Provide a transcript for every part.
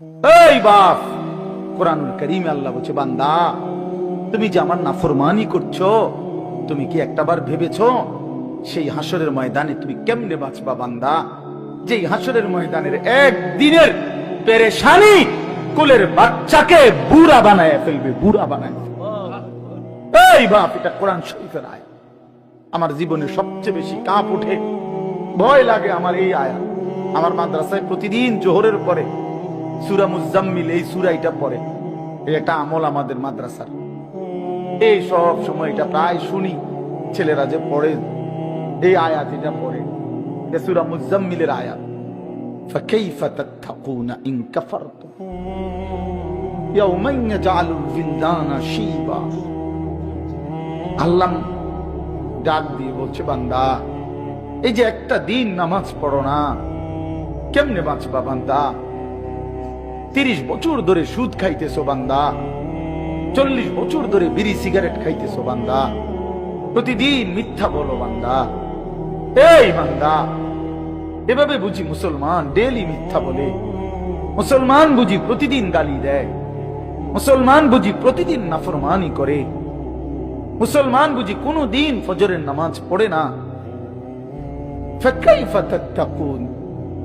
এই বাপ, কোরআনুল করিমে আল্লাহ বলছে, বান্দা, তুমি যে আমার নাফরমানি করছ, তুমি কি একটাবার ভেবেছো সেই হাসরের ময়দানে তুমি কেমনে বাঁচবা বান্দা? যেই হাসরের ময়দানের একদিনের পেরেশানি কোলের বাচ্চাকে বুড়া বানায় ফেলবে, বুড়া বানায় এই বাপ, এটা কোরআন শরীফের আয় আমার জীবনে সবচেয়ে বেশি কাঁপ ওঠে। ভয় লাগে আমার এই আয়া আমার মাদ্রাসায় প্রতিদিন জোহরের পরে সুরা মুজাম্মিল এই সুরা এটা পড়ে এই একটা আমল আমাদের মাদ্রাসার এই সব সময় এটা প্রায় শুনি ছেলেরা যে পড়ে এই আয়াত এটা পড়ে এ সুরা মুজাম্মিলের আয়াত فكيف تتقون إن كفرتم يوما يجعل الولدان شيبا আল্লাহ ডাক দিয়ে বলছে বান্দা এই যে একটা দিন নামাজ পড়ো না কেমনে বাঁচবা বান্দা তিরিশ বছর ধরে সুদ খাইতে সোবান্দা চল্লিশ বছর ধরে বিড়ি সিগারেট খাইতে সোবান্দা প্রতিদিন মিথ্যা বলো বান্দা। এই বান্দা, এভাবে বুঝি মুসলমান ডেলি মিথ্যা বলে। মুসলমান বুঝি প্রতিদিন গালি দেয়। মুসলমান বুঝি প্রতিদিন নাফরমানি করে। মুসলমান বুঝি কোনো দিন ফজরের নামাজ পড়ে না।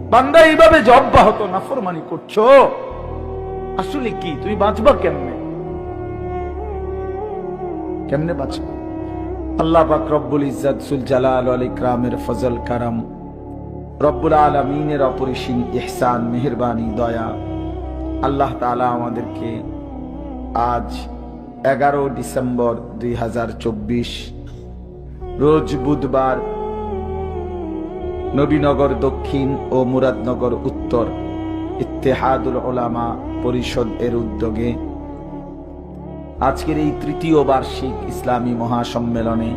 বান্দা এইভাবে যে অব্যাহত নাফরমানি করছ আসলে কি? তুমি বাঁচবা কেমনে? কেমনে বাঁচবা? আল্লাহ পাক রব্বুল ইজ্জাত সুল জালাল আল ইকরামের ফজল, কারাম। রব্বুল আলমিনের অপরিসীম ইহসান, মেহেরবানি, দয়া। আল্লাহ তাআলা আমাদেরকে আজ এগারো ডিসেম্বর দুই হাজার চব্বিশ, রোজ বুধবার নবীনগর দক্ষিণ ও মুরাদনগর উত্তর ইত্তেহাদুল ওলামা পরিষদ এর উদ্যোগে আজকের এই তৃতীয় বার্ষিক ইসলামী মহাসম্মেলনে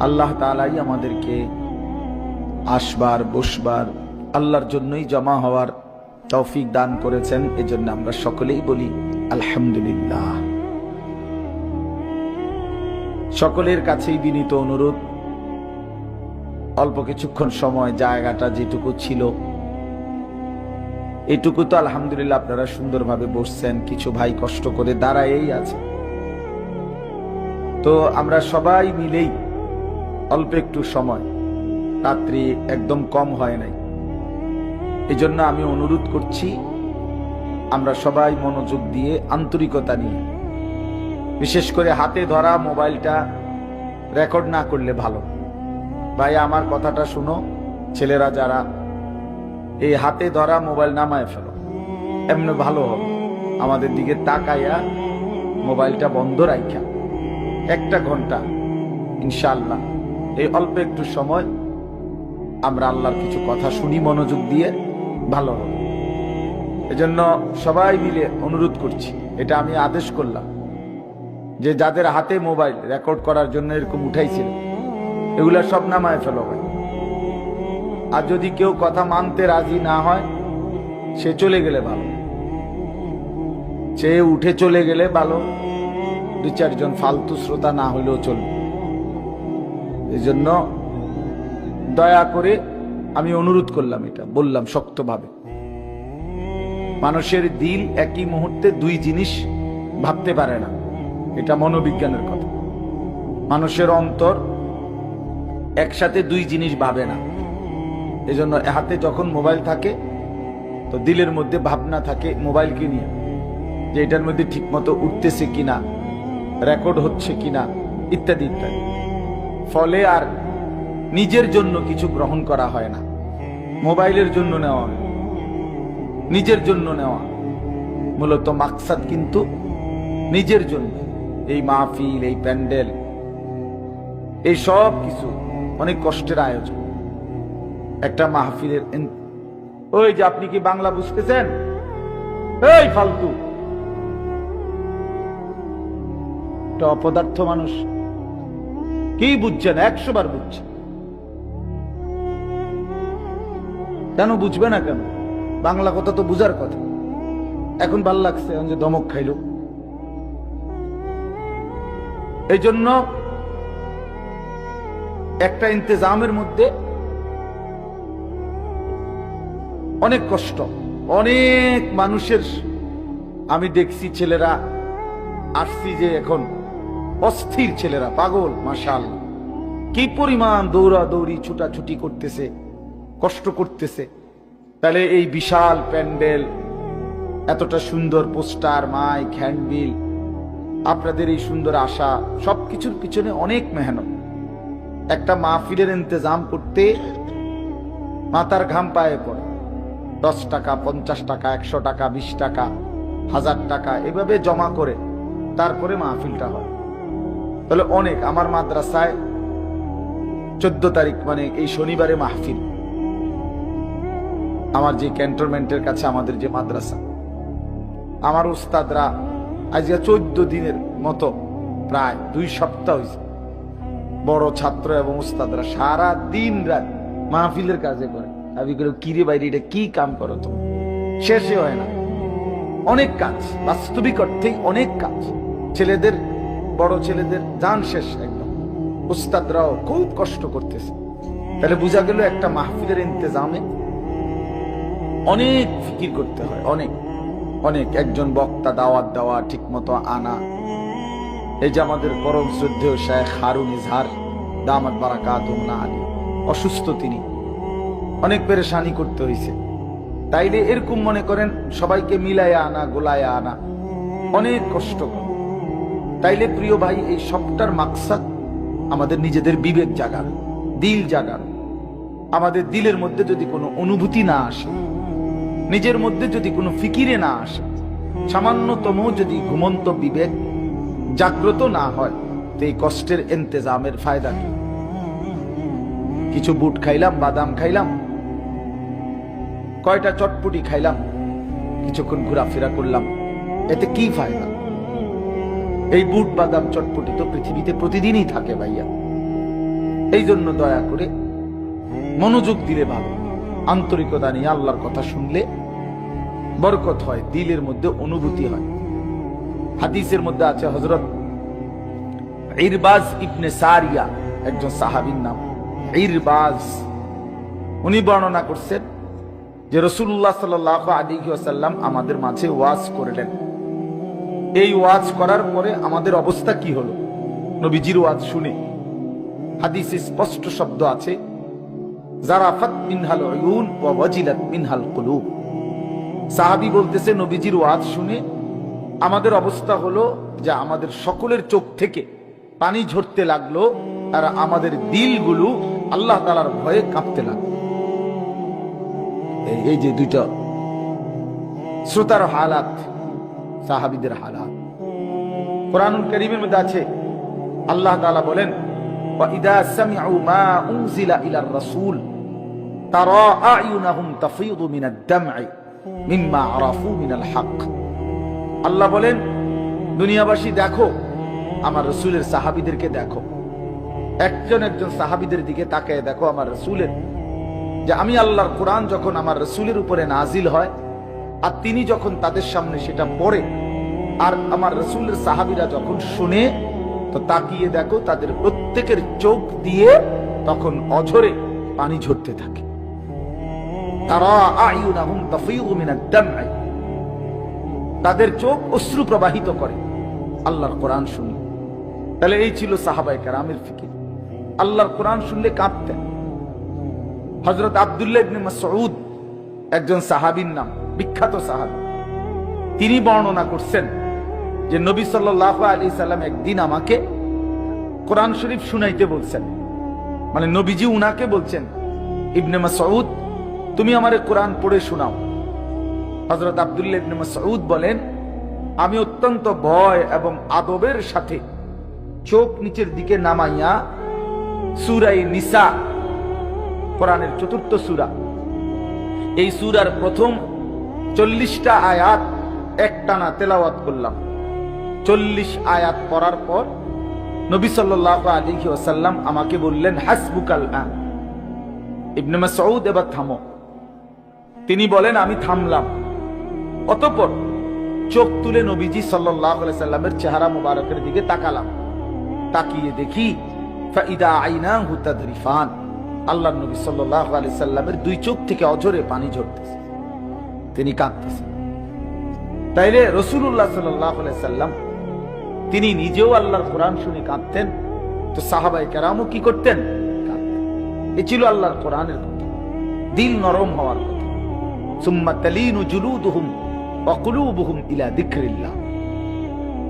আল্লাহ তালাই আমাদেরকে আসবার, বসবার, আল্লাহর জন্যই জমা হওয়ার তৌফিক দান করেছেন। এজন্য আমরা সকলেই বলি আলহামদুলিল্লাহ। সকলের কাছেই বিনীত অনুরোধ, অল্প কিছুক্ষণ সময়, জায়গাটা যেটুকু ছিল এটুকু তো আলহামদুলিল্লাহ আপনারা সুন্দরভাবে বসছেন, কিছু ভাই কষ্ট করে দাঁড়ায়েই আছে। তো আমরা সবাই মিলেই অল্প একটু সময়, রাত্রি একদম কম হয় নাই। এই জন্য আমি অনুরোধ করছি, আমরা সবাই মনোযোগ দিয়ে আন্তরিকতা নিয়ে, বিশেষ করে হাতে ধরা মোবাইলটা রেকর্ড না করলে ভালো। ভাই, আমার কথাটা শুনো, ছেলেরা যারা এই হাতে ধরা মোবাইল নামায় ফেলো। এমনি ভালো হবে। আমাদের দিকে তাকাইয়া মোবাইলটা বন্ধ রাখা একটা ঘণ্টা ইনশাল্লাহ এই অল্প একটু সময় আমরা আল্লাহর কিছু কথা শুনি, মনোযোগ দিয়ে ভালো হবে। এজন্য সবাই মিলে অনুরোধ করছি, এটা আমি আদেশ করলাম যে যাদের হাতে মোবাইল রেকর্ড করার জন্য এরকম উঠাইছিল, এগুলা সব নামায় ফেলো ভাই। আর যদি কেউ কথা মানতে রাজি না হয়, সে চলে গেলে ভালো। সে উঠে চলে গেলে ভালো। দু চারজন ফালতু শ্রোতা না হইলেও চলবে। এই জন্য দয়া করে আমি অনুরোধ করলাম এটা, বললাম শক্তভাবে। মানুষের দিল একই মুহূর্তে দুই জিনিস ভাবতে পারে না। এটা মনোবিজ্ঞানের কথা। মানুষের অন্তর একসাথে দুই জিনিস ভাবে না। এজন্য হাতে যখন মোবাইল থাকে, তো দিলের মধ্যে ভাবনা থাকে মোবাইলকে নিয়ে? যে এটার মধ্যে ঠিকমতো উঠতেছে কিনা, রেকর্ড হচ্ছে কিনা, ইত্যাদি ইত্যাদি। ফলে আর নিজের জন্য কিছু গ্রহণ করা হয় না। মোবাইলের জন্য নেওয়া নিজের জন্য নেওয়া। মূলত মাকসাদ কিন্তু নিজের জন্য। এই মাহফিল, এই প্যান্ডেল, এই সব কিছু অনেক কষ্টের আয়োজন। একটা মাহফিলের ওই যে আপনি কি বাংলা বুঝতেছেন? এই ফালতু। একটা অপদার্থ মানুষ। কি বুঝছেন? একশো বার বুঝছেন। কেন বুঝবে না কেন? বাংলা কথা তো বুঝার কথা। এখন ভালো লাগছে যে দমক খাইল। এই জন্য একটা ইন্তজামের মধ্যে অনেক কষ্ট। অনেক মানুষের আমি দেখছি ছেলেরা, আসছি যে এখন অস্থির ছেলেরা, পাগল মাসাল কি পরিমাণ দৌড়া দৌড়ি ছুটাছুটি করতেছে, কষ্ট করতেছে। তাহলে এই বিশাল প্যান্ডেল, এতটা সুন্দর পোস্টার, মাইক, হ্যান্ডবিল, আপনাদের এই সুন্দর আশা সব কিছুর পিছনে অনেক মেহনত। একটা মাহফিলের ইন্তজাম করতে মাথার ঘাম পায়ে পড়ে। দশ টাকা, পঞ্চাশ টাকা, একশো টাকা, বিশ টাকা, হাজার টাকা, এভাবে জমা করে তারপরে মাহফিলটা হয়। তাহলে অনেক আমার মাদ্রাসায় চোদ্দ তারিখ মানে এই শনিবারে মাহফিল। আমার যে ক্যান্টনমেন্টের কাছে আমাদের যে মাদ্রাসা। আমার উস্তাদরা আজকে চোদ্দ দিনের মতো প্রায় দুই সপ্তাহ হয়েছে। বড় ছাত্র এবং উস্তাদরা সারা দিন রাত মাহফিলের কাজে করে। আমি করে কিরে বাইরে এটা কি কাম করো তুমি? শেষে হয় না। অনেক কাজ, বাস্তবিক অর্থেই অনেক কাজ। ছেলেদের, বড় ছেলেদের যান শেষ একদম। উস্তাদরাও খুব কষ্ট করতেছে। তাহলে বোঝা গেল একটা মাহফিলের ইন্তজামে অনেক ফিকির করতে হয়, অনেক। অনেক, একজন বক্তা দাওয়াত দেওয়া ঠিক মতো আনা। এই যে আমাদের পরম শ্রদ্ধেয় শেখ হারুন ইজহার, দামাত বারাকাত আলী, অসুস্থ তিনি। অনেক পেরেশানি করতে হয়েছে তাইলে এরকম মনে করেন, সবাইকে মিলায়া আনা গোলায়া আনা, অনেক কষ্ট। তাইলে প্রিয় ভাই, এই সবটার মাকসাদ আমাদের নিজেদের বিবেক জাগানো, দিল জাগানো। আমাদের দিলের মধ্যে যদি কোনো অনুভূতি না আসে, নিজের মধ্যে যদি কোনো ফিকিরে না আসে, সামান্যতম যদি ঘুমন্ত বিবেক জাগ্রত না হয়, তো এই কষ্টের এন্তেজামের ফায়দা কি? কিছু বুট খাইলাম, বাদাম খাইলাম কয়টা চটপুটি খাইলাম, কিছুক্ষণ ঘোরাফেরা করলাম, এতে কি ফায়দা? এই বুট বাদাম চটপটি তো পৃথিবীতে প্রতিদিনই থাকে ভাইয়া। এই জন্য দয়া করে মনোযোগ দিলে ভালো, আন্তরিকতা নিয়ে আল্লাহর কথা শুনলে বরকত হয়, দিলের মধ্যে অনুভূতি হয়। হাদিসের মধ্যে আছে হজরত ইরবাজ ইবনে সারিয়া, একজন সাহাবীর নাম। ইরবাজ, উনি বর্ণনা করছেন যে রসুল্লাহ সাল আলী আমাদের মাঝে ওয়াজ করলেন। এই ওয়াজ করার পরে আমাদের অবস্থা কি হলো? নবীজির ওয়াজ শুনে। হাদিসে স্পষ্ট শব্দ আছে, জারাফাত মিনহাল উয়ুন ওয়া ওয়াজিলাত মিনহাল বলতেছে, নবীজির ওয়াজ শুনে আমাদের অবস্থা হলো যে আমাদের সকলের চোখ থেকে পানি ঝরতে লাগল আর আমাদের দিলগুলো আল্লাহ তালার ভয়ে কাঁপতে লাগল। এই যে দুইটা শ্রোতার হালাত, সাহাবিদের হালাত। কোরআন করিমের মধ্যে আছে, আল্লাহ তালা বলেন আল্লাহ বলেন, দুনিয়াবাসী দেখো, আমার রসুলের সাহাবিদেরকে দেখো। একজন একজন সাহাবিদের দিকে তাকে দেখো, আমার রসুলের যে আমি আল্লাহর কোরআন যখন আমার রসুলের উপরে নাজিল হয়, আর তিনি যখন তাদের সামনে সেটা পড়ে, আর আমার রসুলের সাহাবিরা যখন শুনে, তো তাকিয়ে দেখো তাদের প্রত্যেকের চোখ দিয়ে তখন অঝরে পানি ঝরতে থাকে। তাদের চোখ অশ্রু প্রবাহিত করে। আল্লাহর কোরআন শুনলে। তাহলে এই ছিল সাহাবাই কারামের ফিকির। আল্লাহর কোরআন শুনলে কাঁপতেন হজরত আবদুল্লাহ ইবনে মাসউদ, একজন সাহাবীর নাম, বিখ্যাত সাহাবী। তিনি বর্ণনা করছেন যে নবী সাল্লাল্লাহু আলাইহি সাল্লাম একদিন আমাকে কোরআন শরীফ শুনাইতে বলছেন। মানে নবীজি উনাকে বলছেন, ইবনে মাসউদ, তুমি আমারে কোরআন পড়ে শোনাও। হজরত আবদুল্লাহ ইবনে মাসউদ বলেন, আমি অত্যন্ত ভয় এবং আদবের সাথে চোখ নিচের দিকে নামাইয়া সুরাই নিসা কোরআনের চতুর্থ সুরা। এই সুরার প্রথম চল্লিশটা আয়াত একটানা তেলাওয়াত করলাম। চল্লিশ আয়াত পড়ার পর নবী সাল্লাহ আলী ওসাল্লাম আমাকে বললেন, হাসবুকাল আন। ইবনে মাসউদ এবার থামো। তিনি বলেন, আমি থামলাম। অতঃপর চোখ তুলে নবীজি সাল্লাহ সাল্লামের চেহারা মুবারকের দিকে তাকালাম। তাকিয়ে দেখি, ফাইদা আইনা হুতাদরিফান আল্লাহ নবী সাল্লাহ আলি সাল্লামের দুই চোখ থেকে অজরে পানি ঝরতেছে। তিনি কাঁদতেছেন। তাইলে রসুল্লাহ সাল্লাম তিনি নিজেও আল্লাহর কোরআন শুনে কাঁদতেন। তো সাহাবাই কেরামও কি করতেন? এ ছিল আল্লাহর কোরআনের কথা। দিল নরম হওয়ার কথা। সুম্মা তালিনু জুলুদুহুম ওয়া কুলুবুহুম ইলা যিকরিল্লাহ।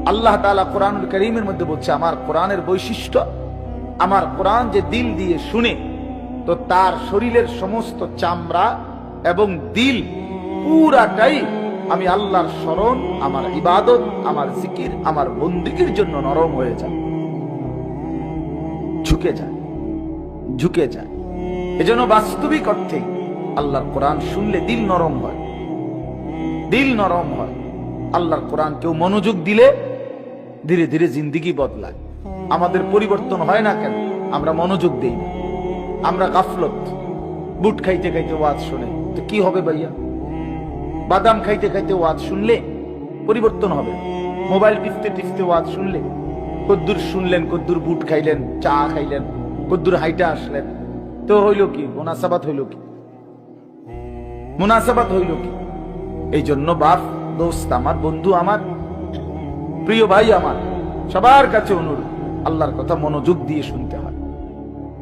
আল্লাহ তাআলা কোরআনুল কারীমের মধ্যে বলছে, আমার কোরআনের বৈশিষ্ট্য, আমার কোরআন যে দিল দিয়ে শুনে তো তার শরীরের সমস্ত চামড়া এবং দিল পুরাটাই আমি আল্লাহর স্মরণ, আমার ইবাদত, আমার জিকির, আমার বন্দিগির জন্য নরম হয়ে যায়। ঝুঁকে যায় ঝুঁকে যায়। এজন্য বাস্তবিক অর্থে আল্লাহর কোরআন শুনলে দিল নরম হয়। দিল নরম হয়। আল্লাহর কোরআন কেউ মনোযোগ দিলে ধীরে ধীরে জিন্দিগি বদলায়। আমাদের পরিবর্তন হয় না কেন? আমরা মনোযোগ দিই না। আমরা গাফলত। বুট খাইতে খাইতে ওয়াজ শুনে। তো কি হবে ভাইয়া? বাদাম খাইতে খাইতে ওয়াজ শুনলে পরিবর্তন হবে। মোবাইল টিপতে টিপতে ওয়াজ শুনলে কদ্দুর শুনলেন, কদ্দুর বুট খাইলেন, চা খাইলেন, কদ্দুর হাইটা আসলেন। তো হইল কি? মোনাসাবাত হইল কি? মোনাসাবাত হইল কি? এই জন্য বাপ, দোস্ত আমার, বন্ধু আমার, প্রিয় ভাই আমার, সবার কাছে অনুরোধ, আল্লাহর কথা মনোযোগ দিয়ে শুনতে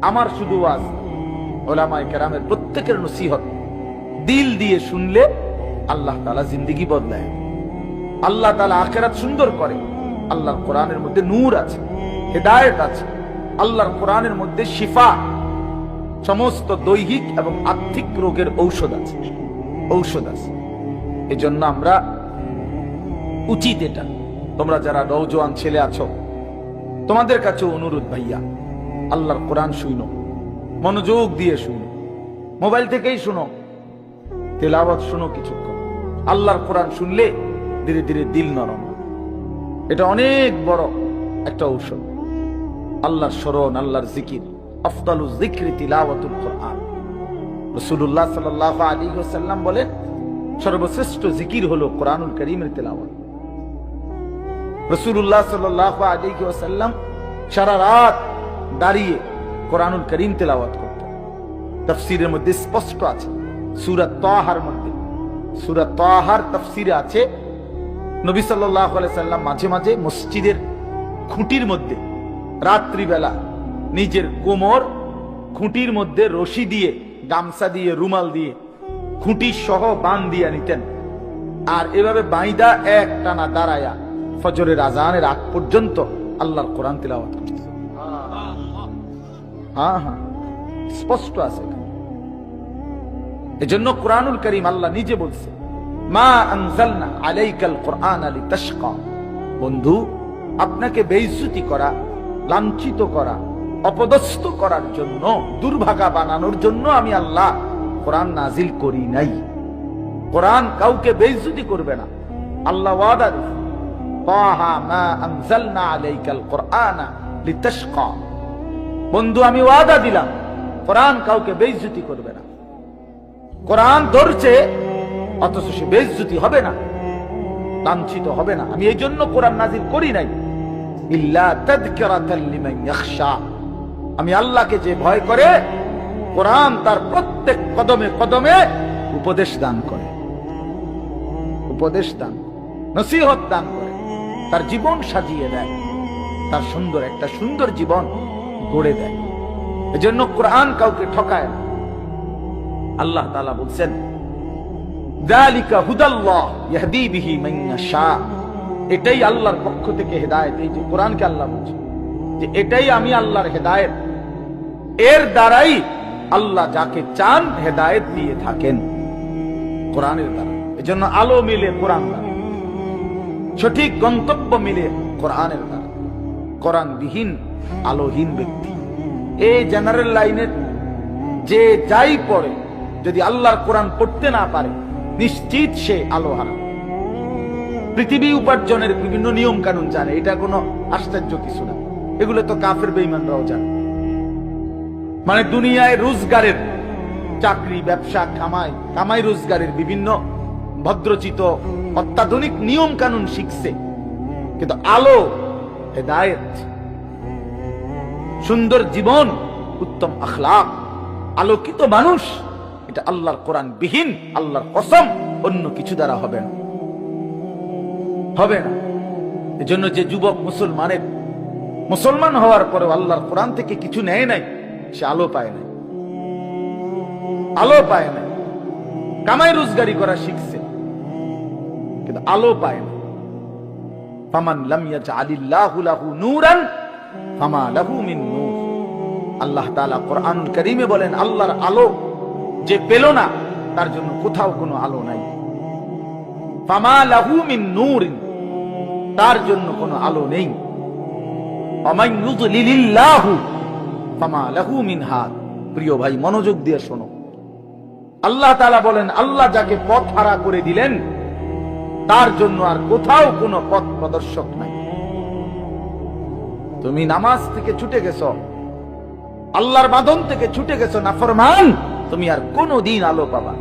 আমার শুধু ওয়াজ। ওলামাই কেরামের প্রত্যেকের নসিহত। দিল দিয়ে শুনলে আল্লাহ তালা জিন্দিগি বদলায়। আল্লাহ তালা আখেরাত সুন্দর করে। আল্লাহর কোরআনের মধ্যে নূর আছে, হেদায়েত আছে। আল্লাহর কোরআনের মধ্যে শিফা। সমস্ত দৈহিক এবং আর্থিক রোগের ঔষধ আছে। ঔষধ আছে। এজন্য আমরা উচিত এটা। তোমরা যারা নৌজওয়ান ছেলে আছো, তোমাদের কাছে অনুরোধ ভাইয়া আল্লাহর কোরআন শুনো, মনোযোগ দিয়ে শুনো, মোবাইল থেকেই শুনো, তেলাওয়াত শুনো কিছুক্ষণ। আল্লাহর কোরআন শুনলে ধীরে ধীরে দিল নরম এটা অনেক বড় একটা ঔষধ। আল্লাহর স্মরণ, আল্লাহর জিকির, আফদালু জিক্রি তিলাওয়াতুল কোরআন। রাসূলুল্লাহ সাল্লাল্লাহু আলাইহি ওয়াসাল্লাম বলেন, সর্বশ্রেষ্ঠ জিকির হলো কোরআনুল করিমের তেলাওয়াত। রসুল্লাহ সাল্লাহ আলাইহি ওয়াসাল্লাম সারা রাত দাঁড়িয়ে কোরআনুল করিম তেলাওয়াত করতেন তফসিরের মধ্যে স্পষ্ট আছে সুরাত তাহার মধ্যে। সুরাত তাহার তফসিরে আছে, নবী সাল্লাহ সাল্লাম মাঝে মাঝে মসজিদের খুঁটির মধ্যে রাত্রিবেলা নিজের কোমর খুঁটির মধ্যে রশি দিয়ে, গামছা দিয়ে, রুমাল দিয়ে খুঁটি সহ বান দিয়ে নিতেন। আর এভাবে বাইদা এক টানা দাঁড়ায়া ফজরের আজানের আগ পর্যন্ত আল্লাহর কোরআন তিলাওয়াত করতেন। হ্যাঁ হ্যাঁ। স্পষ্ট আছে এজন্য কোরআনুল করিম আল্লাহ নিজে বলছে, মা আনজালনা আলাইকাল কোরআন আলী তাশকা বন্ধু, আপনাকে বেইজ্জতি করা, লাঞ্ছিত করা, অপদস্থ করার জন্য, দুর্ভাগা বানানোর জন্য আমি আল্লাহ কোরআন নাজিল করি নাই। কোরআন কাউকে বেইজ্জতি করবে না। আল্লাহ ওয়াদা তাহা মা আনজালনা আলাইকাল কোরআনা লিতাশকা। বন্ধু, আমি ওয়াদা দিলাম, কোরআন কাউকে বেইজ্জতি করবে না। কোরআন ধরছে, অথচ সে বেইজ্জতি হবে না, লাঞ্ছিত হবে না। আমি এই জন্য কোরআন নাজির করি নাই। আমি আল্লাহকে যে ভয় করে, কোরআন তার প্রত্যেক কদমে কদমে উপদেশ দান করে। উপদেশ দান নসিহত দান করে। তার জীবন সাজিয়ে দেয়। তার সুন্দর, একটা সুন্দর জীবন। গড়ে দেয়। এজন্য কোরআন কাউকে ঠকায় না। আল্লাহ তাআলা বলছেন এটাই আল্লাহর পক্ষ থেকে হেদায়েত। এই যে কোরআনকে আল্লাহ যে এটাই আমি আল্লাহর হেদায়েত। এর দ্বারাই আল্লাহ যাকে চান হেদায়েত দিয়ে থাকেন। কোরআনের দ্বারা। এজন্য আলো মিলে কোরআন দ্বারা। সঠিক গন্তব্য মিলে কোরআনের দ্বারা। কোরআন বিহীন আলোহীন ব্যক্তি। এই জেনারেল লাইনের যে যাই পড়ে, যদি আল্লাহর কোরআন পড়তে না পারে, নিশ্চিত সে আলো হারা পৃথিবী উপার্জনের বিভিন্ন নিয়ম কানুন জানে, এটা কোনো আশ্চর্য কিছু না। এগুলো তো কাফের বেইমানরাও জানে। মানে দুনিয়ায় রোজগারের চাকরি, ব্যবসা, কামাই কামাই রোজগারের বিভিন্ন ভদ্রচিত, অত্যাধুনিক নিয়ম কানুন শিখছে। কিন্তু আলো, হেদায়েত সুন্দর জীবন, উত্তম আখলাক, আলোকিত মানুষ, এটা আল্লাহর কোরআন বিহীন, আল্লাহর কসম, অন্য কিছু দ্বারা হবে না। হবে না। এজন্য যে যুবক মুসলমানের, মুসলমান হওয়ার পরেও আল্লাহর কোরআন থেকে কিছু নেয় নাই, সে আলো পায় নাই। আলো পায় নাই। কামাই রোজগারি করা শিখছে, কিন্তু আলো পায় না। ফামান লাম ইয়াজআলিল্লাহু লাহু নূরান, ফামা লাহু মিন আল্লাহ তালা কোরআন কারীমে বলেন, আল্লাহর আলো যে পেল না, তার জন্য কোথাও কোনো আলো নাই। তার জন্য কোনো আলো নেই। প্রিয় ভাই, মনোযোগ দিয়ে শোনো। আল্লাহ তাআলা বলেন, আল্লাহ যাকে পথ হারা করে দিলেন, তার জন্য আর কোথাও কোনো পথ প্রদর্শক নাই। তুমি নামাজ থেকে ছুটে গেছো আল্লাহর বাঁধন থেকে ছুটে গেছো না ফরমান? তুমি আর কোনো দিন আলো পাবা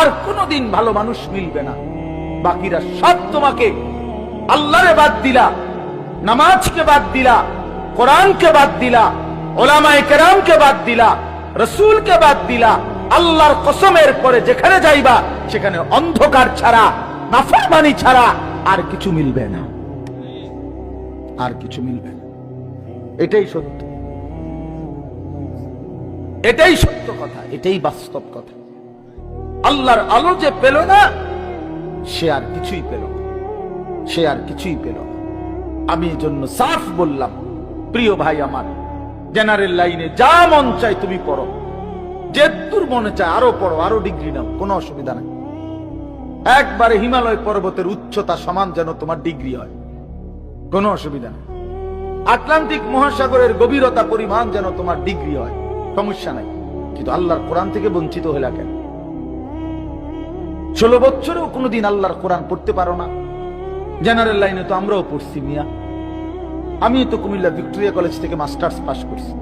আর কোনো দিন ভালো মানুষ মিলবে না। বাকিরা সব তোমাকে আল্লাহরে বাদ দিলা, নামাজকে বাদ দিলা, কোরআনকে বাদ দিলা, ওলামায়ে কেরামকে বাদ দিলা, রসুলকে বাদ দিলা, আল্লাহর কসমের পরে যেখানে যাইবা, সেখানে অন্ধকার ছাড়া, নাফরমানি ছাড়া আর কিছু মিলবে না। আর কিছু মিলবে না। এটাই সত্য। এটাই সত্য কথা, এটাই বাস্তব কথা। আল্লাহর আলো যে পেল না, সে আর কিছুই পেল সে আর কিছুই পেল আমি জন্য সাফ বললাম, প্রিয় ভাই আমার, জেনারেল লাইনে যা মন চাই তুমি পড়ো। যে দূর মনে চায় আরও পড়ো, আরও ডিগ্রি নাও, কোনো অসুবিধা নাই। একবারে হিমালয় পর্বতের উচ্চতা সমান যেন তোমার ডিগ্রি হয়, কোনো অসুবিধা নেই। আটলান্টিক মহাসাগরের গভীরতা পরিমাণ যেন তোমার ডিগ্রি হয় সমস্যা নাই। কিন্তু আল্লাহর কোরআন থেকে বঞ্চিত হইলা কেন? ষোলো বছরেও কোনোদিন আল্লাহর কোরআন পড়তে পারো না। জেনারেল লাইনে তো আমরাও পড়ছি মিয়া। আমি তো কুমিল্লা ভিক্টোরিয়া কলেজ থেকে মাস্টার্স পাশ করছি।